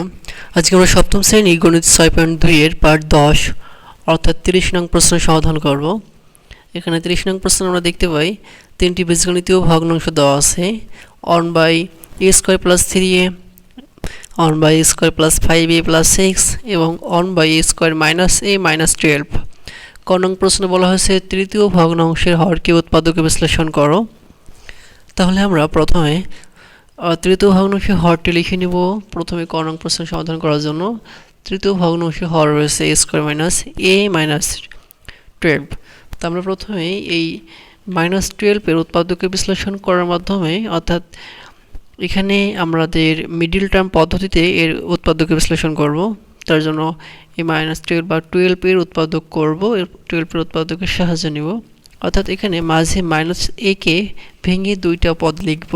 আলাইকুম। আজকে আমরা সপ্তম শ্রেণি গণিত ছয় পয়েন্ট দুইয়ের পার্ট দশ, অর্থাৎ তিরিশ নং প্রশ্ন সমাধান করব। এখানে তিরিশ নং প্রশ্ন আমরা দেখতে পাই, তিনটি বীজগণিতীয় ভগ্নাংশ দেওয়া আছে one by a square plus three a one by a square plus five a plus six এবং one by a square minus a minus twelve ক নং প্রশ্নে বলা হয়েছে, তৃতীয় ভগ্নাংশের হরকে উৎপাদকে বিশ্লেষণ করো। তাহলে আমরা প্রথমে তৃতীয় ভগ্নাংশে হরটি লিখে নিব। প্রথমে ক নং প্রশ্ন সমাধান করার জন্য। তৃতীয় ভগ্নাংশে হর রয়েছে a square minus a minus twelve তো আমরা প্রথমে এই মাইনাস টুয়েলভের উৎপাদকে বিশ্লেষণ করার মাধ্যমে, অর্থাৎ এখানে আমাদের মিডিল টার্ম পদ্ধতিতে এর উৎপাদকে বিশ্লেষণ করব। তার জন্য এই মাইনাস টুয়েলভ বা টুয়েলভের উৎপাদক করব। টুয়েলভের উৎপাদকের সাহায্য নিব। অর্থাৎ এখানে মাঝে মাইনাস একে ভেঙে দুইটা পদ লিখব,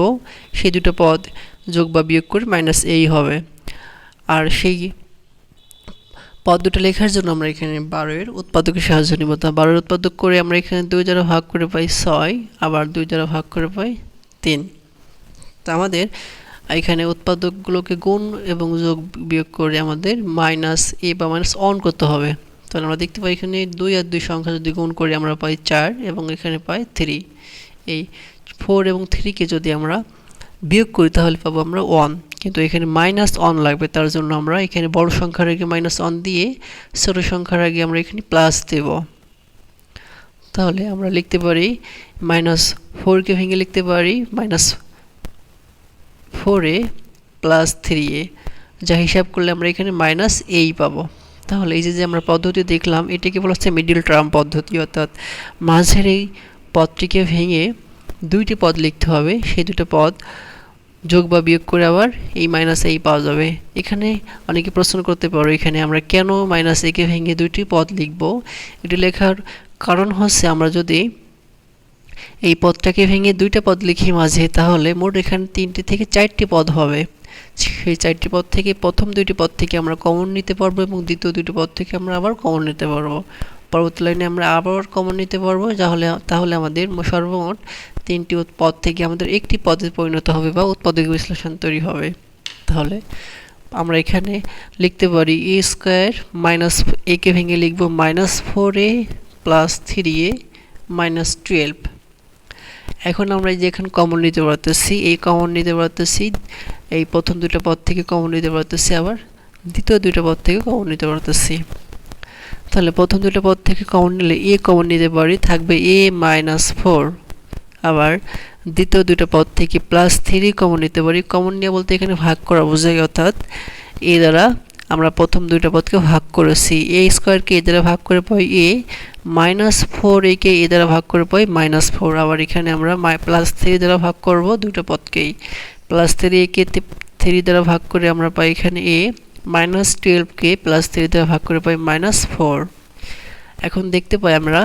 সেই দুটো পদ যোগ বা বিয়োগ করে মাইনাস এই হবে। আর সেই পদ দুটো লেখার জন্য আমরা এখানে বারোয়ের উৎপাদকের সাহায্য নিব। তা বারোর উৎপাদক করে আমরা এখানে দুই দ্বারা ভাগ করে পাই ছয়, আবার দুই দ্বারা ভাগ করে পাই তিন। তো আমাদের এখানে উৎপাদকগুলোকে গুণ এবং যোগ বিয়োগ করে আমাদের মাইনাস এ বা মাইনাস অন করতে হবে। তাহলে আমরা দেখতে পাই এখানে দুই আর দুই সংখ্যা যদি গুণ করি আমরা পাই চার এবং এখানে পাই থ্রি এই ফোর এবং থ্রিকে যদি আমরা বিয়োগ করি তাহলে পাবো আমরা ওয়ান কিন্তু এখানে মাইনাস অন লাগবে, তার জন্য আমরা এখানে বড় সংখ্যার আগে মাইনাস অন দিয়ে ছোটো সংখ্যার আগে আমরা এখানে প্লাস দেব। তাহলে আমরা লিখতে পারি মাইনাস ফোরকে ভেঙে লিখতে পারি minus four plus three a. যা হিসাব করলে আমরা এখানে মাইনাস এই পাবো। তাহলে এই যে যে আমরা পদ্ধতি দেখলাম এটাকে বলা হচ্ছে মিডিল টার্ম পদ্ধতি, অর্থাৎ মাঝের এই পদটিকে ভেঙে দুইটি পদ লিখতে হবে। সেই দুটো পদ যোগ বা বিয়োগ করে আবার এই মাইনাস এই পাওয়া যাবে। এখানে অনেকে প্রশ্ন করতে পারো, এখানে আমরা কেন মাইনাস একে ভেঙে দুইটি পদ লিখব? এটি লেখার কারণ হচ্ছে, আমরা যদি এই পদটাকে ভেঙে দুইটা পদ লিখি মাঝে, তাহলে মোট এখানে তিনটি থেকে চারটি পদ হবে। সেই চারটি পদ থেকে, প্রথম দুইটি পদ থেকে আমরা কমন নিতে পারব এবং দ্বিতীয় দুইটি পদ থেকে আমরা আবার কমন নিতে পারব। পরবর্তী লাইনে আমরা আবার কমন নিতে পারব তাহলে তাহলে আমাদের সর্বমোট তিনটি পদ থেকে আমাদের একটি পদে পরিণত হবে বা উৎপাদক বিশ্লেষণ তৈরি হবে। তাহলে আমরা এখানে লিখতে পারি এ স্কোয়ার মাইনাস একে ভেঙে লিখব minus four a plus three a minus twelve এখন আমরা যেখানে কমন নিতে পারতেছি, এই কমন নিতে পারতেছি এই প্রথম দুটো পদ থেকে কমন নিতে পারতেছি আবার, দ্বিতীয় দুটো পদ থেকে কমন নিতে পারতেছি। তাহলে প্রথম দুটো পদ থেকে কমন নিলে এ কমন নিতে পারি, থাকবে এ মাইনাস ফোর আবার দ্বিতীয় দুটো পদ থেকে প্লাস থ্রি কমন নিতে পারি। কমন নিয়ে বলতে এখানে ভাগ করা বোঝায় অর্থাৎ এ দ্বারা আমরা প্রথম দুইটা পদকে ভাগ করেছি। এ স্কোয়ারকে এ দ্বারা ভাগ করে পাই এ মাইনাস ফোর একে এ দ্বারা ভাগ করে পাই মাইনাস ফোর আবার এখানে আমরা প্লাস থ্রি দ্বারা ভাগ করব দুটো পদকেই। প্লাস থ্রি একে থ্রি দ্বারা ভাগ করে আমরা পাই এখানে এ মাইনাস টুয়েলভকে প্লাস থ্রি দ্বারা ভাগ করে পাই মাইনাস ফোর এখন দেখতে পাই আমরা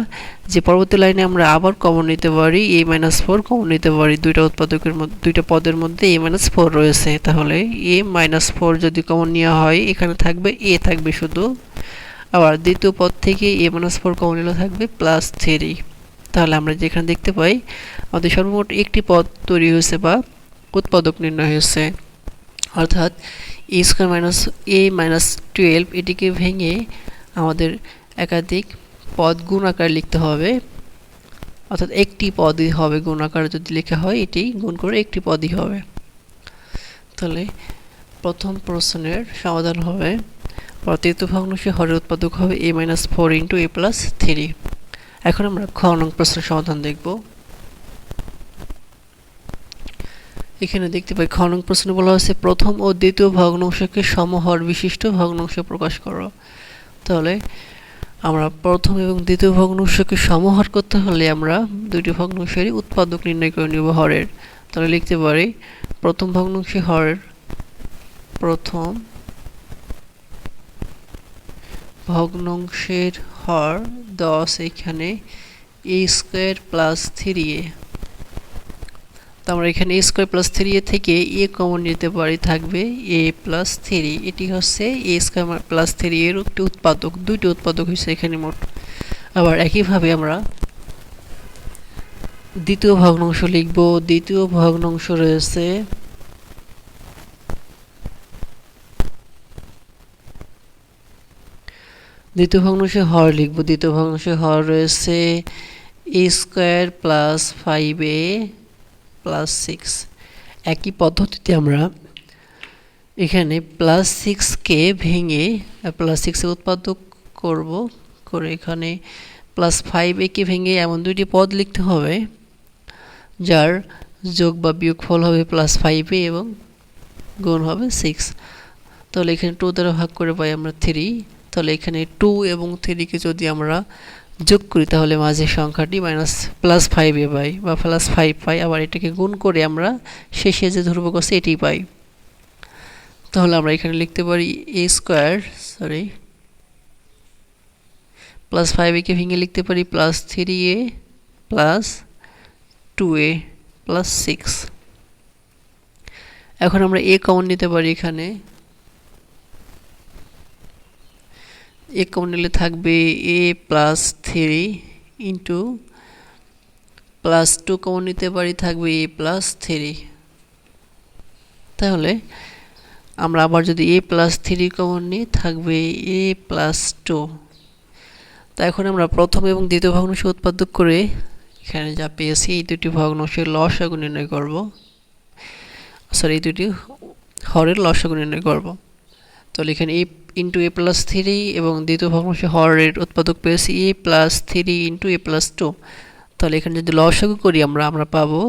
যে পরবর্তী লাইনে আমরা আবার কমন নিতে পারি এ মাইনাস ফোর কমন নিতে পারি। দুইটা উৎপাদকের মধ্যে, দুইটা পদের মধ্যে এ মাইনাস ফোর রয়েছে। তাহলে এ মাইনাস ফোর যদি কমন নেওয়া হয়, এখানে থাকবে এ থাকবে শুধু। আবার দ্বিতীয় পদ থেকে এ মাইনাস ফোর কমন নিলে থাকবে প্লাস থ্রি তাহলে আমরা যেখানে দেখতে পাই, আমাদের সর্বমোট একটি পদ তৈরি হয়েছে বা উৎপাদক নির্ণয় হয়েছে অর্থাৎ a square minus a minus twelve এটিকে ভেঙে আমাদের একাধিক পদ গুণ আকারে লিখতে হবে। অর্থাৎ একটি পদই হবে, গুণ আকারে যদি লেখা হয়, এটি গুণ করে একটি পদই হবে। তাহলে প্রথম প্রশ্নের সমাধান হবে। প্রতিত ভগ্নাংশে হরের উৎপাদক হবে a minus four into a plus three. এখন আমরা খ নং প্রশ্নের সমাধান দেখব। এখানে দেখতে পাই খ নং প্রশ্নে বলা হয়েছে, প্রথম ও দ্বিতীয় ভগ্নাংশকে সমহর বিশিষ্ট ভগ্নাংশ প্রকাশ করো। তাহলে আমরা প্রথম এবং দ্বিতীয় ভগ্নাংশকে সমহার করতে হলে আমরা দুইটি ভগ্নাংশেরই উৎপাদক নির্ণয় করে নিব হরের। তাহলে লিখতে পারি, প্রথম ভগ্নাংশে হরের প্রথম ভগ্নাংশের হর দশ এখানে a square plus three a আমরা এখানে a square plus three a থেকে এ কমন নিতে পারি থাকবে এ প্লাস থ্রি এটি হচ্ছে এ স্কোয়ার প্লাস থ্রি এর একটি উৎপাদক, দুইটি উৎপাদক হয়েছে এখানে মোট। আবার একইভাবে আমরা দ্বিতীয় ভগ্নাংশ লিখব, দ্বিতীয় ভগ্নাংশ রয়েছে দ্বিতীয় ভগ্নাংশে হর লিখব, দ্বিতীয় ভগ্নাংশে হর রয়েছে a square plus five plus six একই পদ্ধতিতে আমরা এখানে প্লাস সিক্সকে ভেঙে প্লাস সিক্সের উৎপাদক করব, করে এখানে প্লাস ফাইভ একে ভেঙে এমন দুইটি পদ লিখতে হবে, যার যোগ বা বিয়োগ ফল হবে প্লাস ফাইভ এবং গুণ হবে সিক্স তাহলে এখানে টু দ্বারা ভাগ করে পাই আমরা থ্রি তাহলে এখানে টু এবং থ্রিকে যদি আমরা যোগ করি তাহলে মাঝের সংখ্যাটি মাইনাস প্লাস ফাইভে পাই বা প্লাস ফাইভ পাই, আবার এটাকে গুণ করে আমরা শেষে যে ধ্রুবক আছে এটি পাই। তাহলে আমরা এখানে লিখতে পারি a square sorry plus five একে ভেঙে লিখতে পারি plus three a plus two a plus six এখন আমরা এ কমন নিতে পারি এখানে। এ কমন নিলে থাকবে a plus three into plus two common নিতে পারি থাকবে এ প্লাস থ্রি তাহলে আমরা আবার যদি এ প্লাস থ্রি কমন নিই থাকবে এ প্লাস টু তা এখন আমরা প্রথম এবং দ্বিতীয় ভগ্নাংশ উৎপাদক করে এখানে যা পেয়েছি, এই দুটি ভগ্নাংশের লসাগু নির্ণয় করব। সরি এই দুটি হরের লসাগু নির্ণয় করব। তাহলে এখানে a into a plus three এবং দ্বিতীয় ভগ্নাংশে হরের উৎপাদক পেয়েছি a plus three into a plus two তাহলে এখানে যদি লসাগু করি আমরা আমরা পাবো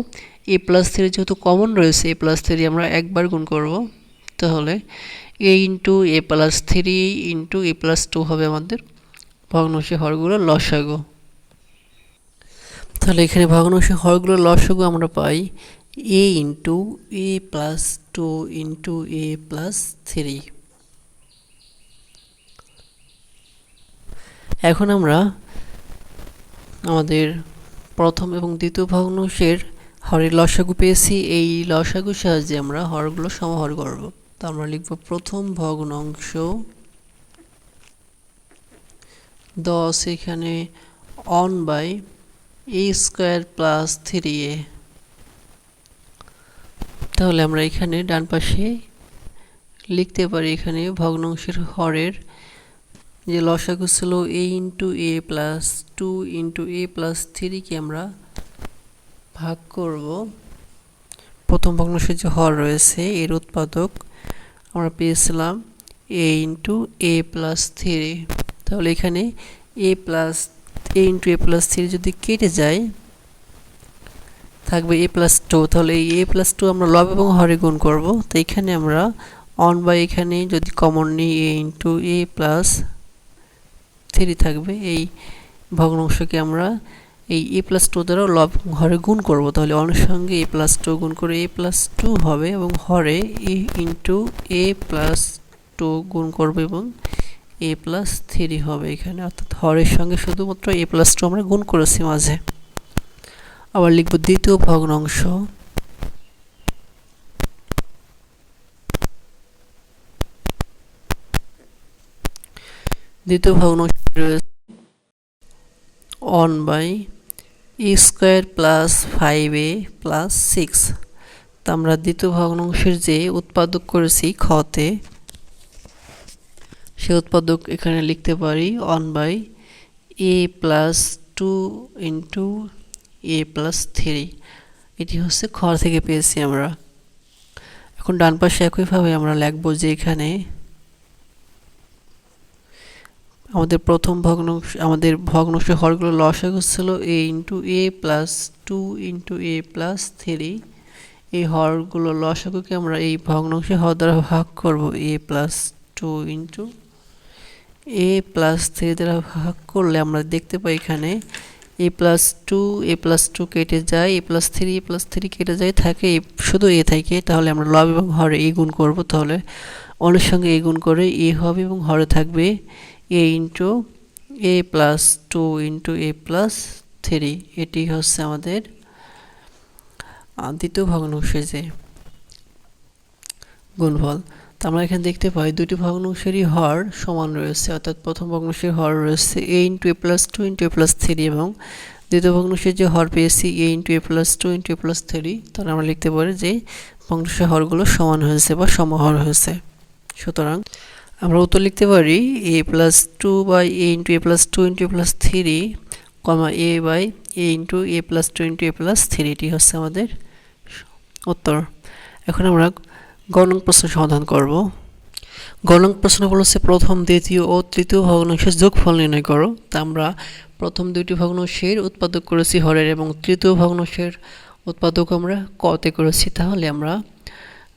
এ প্লাস থ্রি যেহেতু কমন রয়েছে এ প্লাস থ্রি আমরা একবার গুণ করব। তাহলে a into a plus three into a plus two হবে আমাদের ভগ্নাংশে হরগুলো লসাগু। তাহলে এখানে ভগ্নাংশে হরগুলো লসাগু আমরা পাই a into a plus two into a plus three এখন আমরা আমাদের প্রথম এবং দ্বিতীয় ভগ্নাংশের হরের লসাগু পেয়েছি। এই লসাগুর সাহায্যে আমরা হরগুলো সমাহর করব। তো আমরা লিখব প্রথম ভগ্নাংশ। দশ এখানে one by a square plus three a. তাহলে আমরা এখানে ডান পাশে লিখতে পারি এখানে ভগ্নাংশের হরের যে লসাগু ছিল a into a plus two into a plus থ্রিকে আমরা ভাগ করব। প্রথম ভগ্নাংশের যে হর রয়েছে, এর উৎপাদক আমরা পেয়েছিলাম a into a plus three তাহলে এখানে a plus a into a plus three যদি কেটে যায়, থাকবে এ প্লাস টু তাহলে এই এ প্লাস টু আমরা লব এবং হরে গুণ করব। তো এখানে আমরা অন বাই এখানে যদি কমন নিই a into a plus three থাকবে, এই ভগ্নাংশকে আমরা এই এ প্লাস টু দ্বারা লব হরে গুণ করব। তাহলে অনের সঙ্গে এ প্লাস টু গুণ করে এ প্লাস টু হবে এবং হরে a into a plus two গুণ করবে এবং এ প্লাস থ্রি হবে এখানে। অর্থাৎ হরের সঙ্গে শুধুমাত্র এ প্লাস টু আমরা গুণ করেছি মাঝে। আবার লিখব দ্বিতীয় ভগ্নাংশ দ্বিতীয় ভগ্নাংশ one by e square plus five a plus six তা আমরা দ্বিতীয় ভগ্নাংশের যে উৎপাদক করেছি খতে, সে উৎপাদক এখানে লিখতে পারি one by a plus two into a plus three এটি হচ্ছে খর থেকে পেয়েছি আমরা। এখন ডান পাশে একইভাবে আমরা লিখব যে এখানে আমাদের প্রথম ভগ্নাংশ আমাদের ভগ্নাংশ হরগুলো লসাগু ছিল a into a plus two into a plus three এই হরগুলো লসাগুকে আমরা এই ভগ্নাংশে হর দ্বারা ভাগ করব? A plus two into a plus three দ্বারা ভাগ করলে আমরা দেখতে পাই এখানে a plus two a plus two কেটে যায় a plus three a plus three কেটে যায়, থাকে শুধু এ থাকে, তাহলে আমরা লব এবং হরে এ গুণ করব, তাহলে অনেক সঙ্গে এ গুণ করে এ হবে এবং হরে থাকবে a into a plus two into a plus three এটি হচ্ছে আমাদের দ্বিতীয় ভগ্নাংশে যে গুণফল। তো আমরা এখানে দেখতে পাই দুটি ভগ্নাংশেরই হর সমান রয়েছে, অর্থাৎ প্রথম ভগ্নাংশের হর রয়েছে a into a plus two into a plus three এবং দ্বিতীয় ভগ্নাংশের যে হর পেয়েছি a into a plus two into a plus three তাহলে আমরা লিখতে পারি যে ভগ্নাংশের হরগুলো সমান হয়েছে বা সমহর হয়েছে। সুতরাং আমরা উত্তর লিখতে পারি a plus two by a into a plus two into a plus three comma a by a into a plus two into a plus three এটি হচ্ছে আমাদের উত্তর। এখন আমরা গণং প্রশ্ন সমাধান করব। গণং প্রশ্ন হচ্ছে প্রথম, দ্বিতীয় ও তৃতীয় ভগ্নাংশের যোগফল নির্ণয় করো। তা আমরা প্রথম দুইটি ভগ্নাংশের উৎপাদক করেছি হরের এবং তৃতীয় ভগ্নাংশের উৎপাদক আমরা কতে করেছি। তাহলে আমরা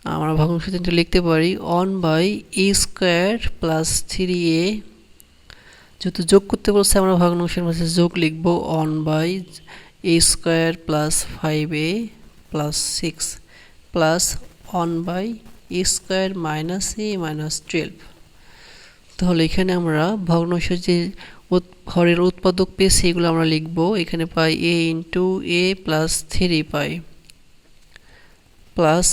আমরা ভগ্নাংশ লিখতে পারি one by e square plus three a যেহেতু যোগ করতে বলছে আমরা ভগ্নাংশের মাঝে যোগ লিখব one by a square plus five a plus six plus one by a square minus a minus twelve তাহলে এখানে আমরা ভগ্নাংশের যে হরের উৎপাদক পেয়েছি, এগুলো আমরা লিখব। এখানে পাই a into a plus three pi plus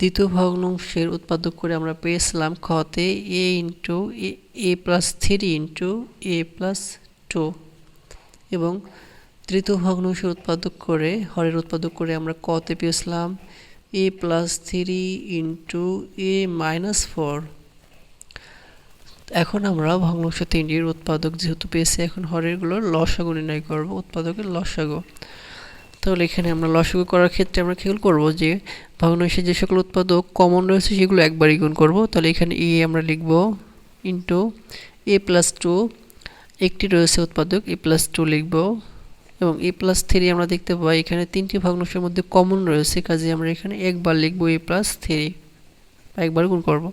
দ্বিতীয় ভগ্নাংশের উৎপাদক করে আমরা পেয়েছিলাম খতে a into a plus three into a plus two. এবং তৃতীয় ভগ্নাংশের উৎপাদক করে, হরের উৎপাদক করে আমরা কতে পেয়েছিলাম a plus three into a minus four. এখন আমরা ভগ্নাংশ তিনটির উৎপাদক যেহেতু পেয়েছি, এখন হরেরগুলোর লসাগু নির্ণয় করব, উৎপাদকের লসাগু। তাহলে এখানে আমরা লসাগু করার ক্ষেত্রে আমরা খেয়াল করব যে ভগ্নাংশের যে সকল উৎপাদক কমন রয়েছে সেগুলো একবারই গুণ করব। তাহলে এখানে এ আমরা লিখব ইন্টু এ প্লাস টু একটি রয়েছে উৎপাদক এ প্লাস টু লিখব। এবং এ প্লাস থ্রি আমরা দেখতে পাই, এখানে তিনটি ভগ্নাংশের মধ্যে কমন রয়েছে, কাজে আমরা এখানে একবার লিখব এ প্লাস থ্রি একবার গুণ করব।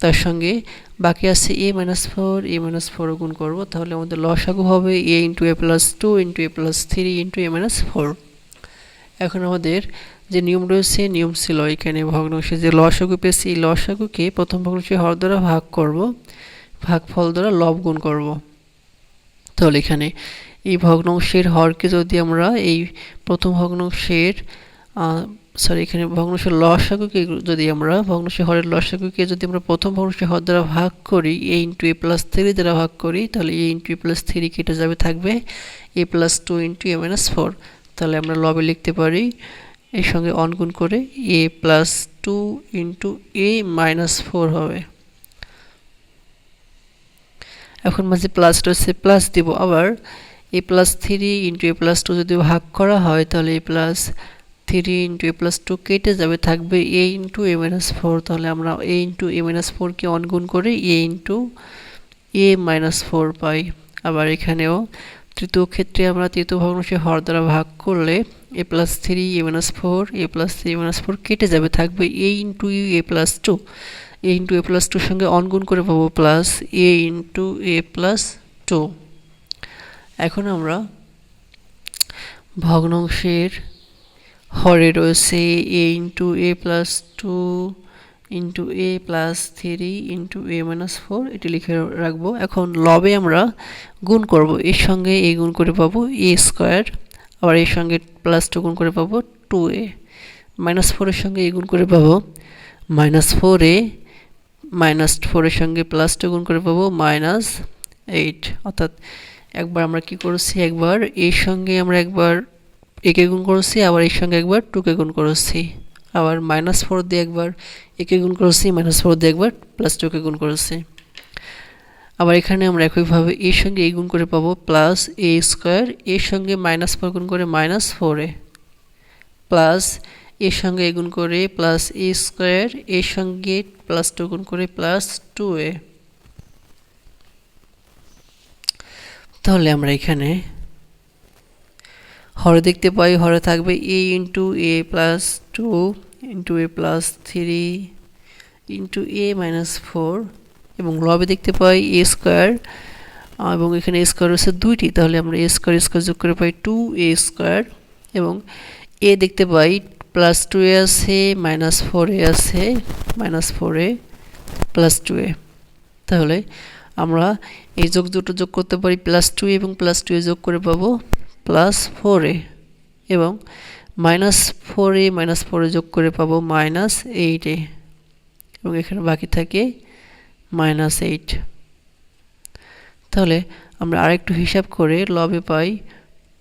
তার সঙ্গে বাকি আছে a minus four a minus ফোরও গুণ করব। তাহলে আমাদের লসাগু হবে a into a plus two into a plus three into a minus four এখন আমাদের যে নিয়ম রয়েছে, নিয়ম ছিল এখানে ভগ্নাংশে যে লসাগু পেয়েছি, এই লসাগুকে প্রথম ভগ্নাংশে হর দ্বারা ভাগ করব ভাগ ফল দ্বারা লব গুণ করব। তাহলে এখানে এই ভগ্নাংশের হরকে যদি আমরা এই প্রথম ভগ্নাংশের সরি এখানে ভগ্নাংশের লসাগুকে যদি আমরা ভগ্নাংশের হরের লসাগুকে যদি আমরা প্রথম ভগ্নাংশের হর দ্বারা ভাগ করি a into a plus three দ্বারা ভাগ করি, তাহলে a into a plus three কেটে যাবে থাকবে a plus two into a minus four তাহলে আমরা লবে লিখতে পারি, এর সঙ্গে অনগুণ করে a plus two into a minus four হবে। এখন মাঝে প্লাস রয়েছে প্লাস দিব আবার। A plus three into a plus two যদি ভাগ করা হয়, তাহলে a plus three into a plus two কেটে যাবে, থাকবে a into a minus four তাহলে আমরা এ ইন্টু এ মাইনাস ফোরকে অনগুণ করে a into a minus four পাই। আবার এখানেও তৃতীয় ক্ষেত্রে আমরা তৃতীয় ভগ্নাংশে হর দ্বারা ভাগ করলে a plus three a minus four a plus three minus four কেটে যাবে, থাকবে a into a plus two a into a plus টুর সঙ্গে অনগুণ করে পাবো plus a into a plus two এখন আমরা ভগ্নাংশের হরে রয়েছে a into a plus two into a plus three into a minus four এটি লিখে রাখব। এখন লবে আমরা গুণ করব। এর সঙ্গে এ গুণ করে পাবো এ স্কোয়ার আবার এর সঙ্গে প্লাস টু গুণ করে পাবো টু এ মাইনাস ফোরের সঙ্গে এ গুণ করে পাবো মাইনাস ফোর এ মাইনাস ফোরের সঙ্গে প্লাস টু গুণ করে পাবো মাইনাস এইট অর্থাৎ একবার আমরা কি করেছি? একবার এর সঙ্গে আমরা একবার একে গুণ করেছি, আবার এর সঙ্গে একবার টুকে গুণ করেছি। আবার মাইনাস ফোর দিয়ে একবার একে গুণ করেছি মাইনাস ফোর দিয়ে একবার প্লাস টুকে গুণ করেছি। আবার এখানে আমরা একইভাবে এর সঙ্গে এই গুণ করে পাবো প্লাস এ স্কোয়ার এর সঙ্গে মাইনাস ফোর গুণ করে মাইনাস ফোর প্লাস এর সঙ্গে এ গুণ করে প্লাস এ স্কোয়ার এর সঙ্গে প্লাস টু গুণ করে প্লাস টু এ। তাহলে আমরা এখানে হরে দেখতে পাই, হরে থাকবে a into a plus two into a plus three into a minus four এবং লবে দেখতে পাই এ স্কোয়ার এবং এখানে এ স্কোয়ার রয়েছে দুইটি, তাহলে আমরা এ স্কোয়ার স্কোয়ার যোগ করে পাই টু এ স্কোয়ার এবং এ দেখতে পাই প্লাস টু এ আছে মাইনাস ফোর এ আছে minus four a plus two a তাহলে আমরা এই যোগ দুটো যোগ করতে পারি প্লাস টু এবং প্লাস টু এ যোগ করে পাবো প্লাস ফোর এবং মাইনাস ফোর এ মাইনাস ফোরে যোগ করে পাবো মাইনাস এইট এ। এবং এখানে বাকি থাকে মাইনাস এইট তাহলে আমরা আরেকটু হিসাব করে লবে পাই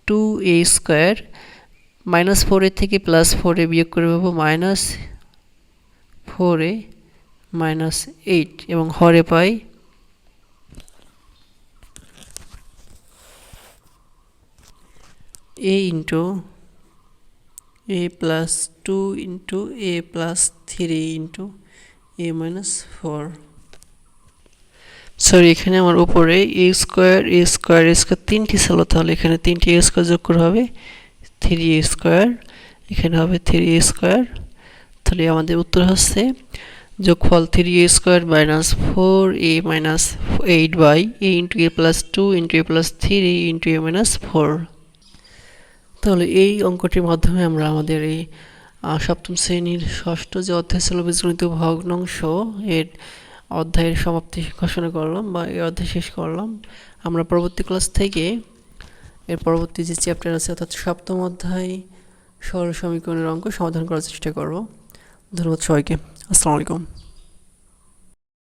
টু এ স্কোয়ার মাইনাস ফোরের থেকে প্লাস ফোরে বিয়োগ করে পাবো মাইনাস ফোর মাইনাস এইট এবং হরে পাই a into a plus two into a plus three into a minus four sorry এখানে আমার উপরে a square a square a square তিনটি ছিল তাহলে এখানে তিনটি এ স্কোয়ার যোগ করা হবে থ্রি এ স্কোয়ার এখানে হবে থ্রি এ স্কোয়ার তাহলে আমাদের উত্তর হচ্ছে যোগফল three a square minus four a minus eight by a into a plus two into a plus three into a minus four তাহলে এই অঙ্কটির মাধ্যমে আমরা আমাদের এই সপ্তম শ্রেণির ষষ্ঠ যে অধ্যায় ছিল বীজগণিত ভগ্নাংশ, এর অধ্যায়ের সমাপ্তি ঘোষণা করলাম বা এই অধ্যায় শেষ করলাম। আমরা পরবর্তী ক্লাস থেকে এর পরবর্তী যে চ্যাপ্টার আছে, অর্থাৎ সপ্তম অধ্যায় সরল সমীকরণের অঙ্ক সমাধান করার চেষ্টা করব। ধন্যবাদ সবাইকে। আসসালামু আলাইকুম।